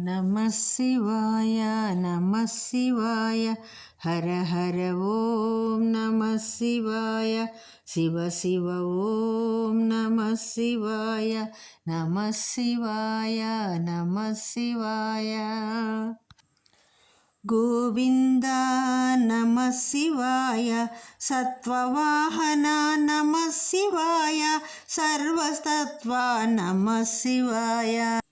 నమ శివాయ నమ శివాయ హర హర ఓం నమ శివాయ శివ శివ ఓం నమ శివాయ నమ శివాయ నమ శివాయ. గోవింద నమ శివాయ సత్వవాహన నమ శివాయ సర్వతత్వ నమ శివాయ.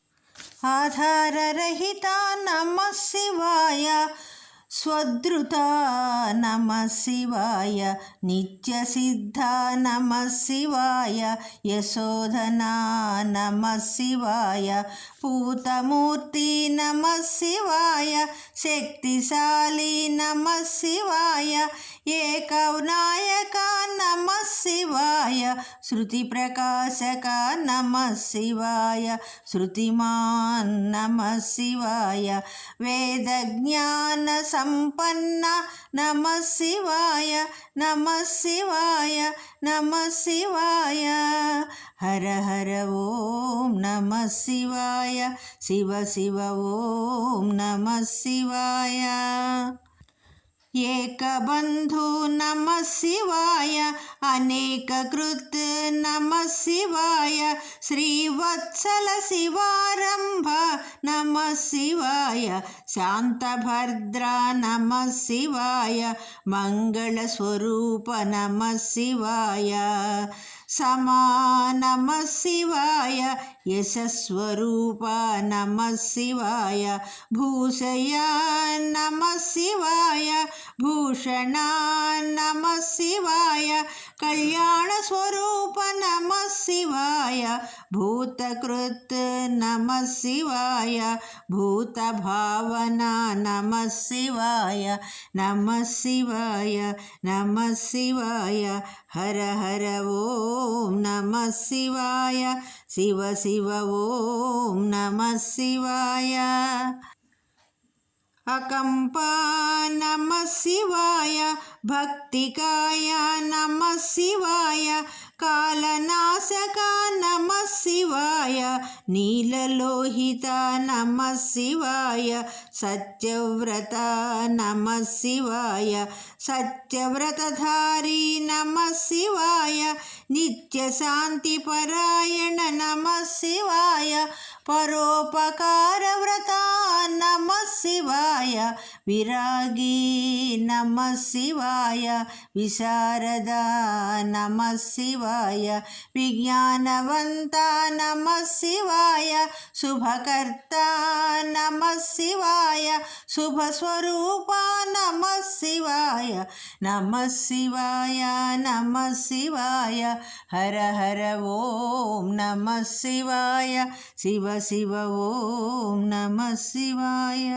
ఆధారరహిత నమ శివాయ స్వదృత నమ శివాయ నిత్యసిద్ధ నమ శివాయ యశోధనా నమ శివాయ పూతమూర్తి నమ శివాయ శక్తిశాలి నమ శివాయ ఏకనాయక నమ శివాయ. శృతి ప్రకాశక నమ శివాయ. శృతిమాన్ నమ శివాయ. వేద జ్ఞాన సంపన్న నమ శివాయ. నమ శివాయ. నమ శివాయ. హర హర ఓం నమ శివాయ. శివ శివ ఓం నమ శివాయ. ఏకబంధు నమ శివాయ అనేక కృత్ నమ శివాయ శ్రీవత్సల శివారంభ నమ శివాయ శాంతభద్ర నమ శివాయ మంగళస్వరూప నమ శివాయ. సమా నమ శివాయ యశస్వరూప నమ శివాయ భూషయ నమ శివాయ భూషణ నమ శివాయ కళ్యాణ స్వరూప నమ శివాయ భూతకృత్ నమ శివాయ భూత భావన నమ శివాయ నమ శివాయ నమ శివాయ హర హర ఓం నమ శివాయ శివ శివ ఓం నమ శివాయ. అకంపా నమ శివాయ శివాయ నీలలోహిత నమ శివాయ సత్యవ్రత నమ శివాయ సత్యవ్రతధారి నమ శివాయ నిత్యశాంతిపరాయణ నమ శివాయ పరోపకార వ్రత శివాయ విరాగి నమ శివాయ విశారద నమ శివాయ విజ్ఞానవంత నమ శివాయ శుభకర్త నమ శివాయ శుభస్వరూప నమ శివాయ నమ శివాయ నమ శివాయ హర హర ఓం నమ శివాయ శివ శివ ఓం నమ శివాయ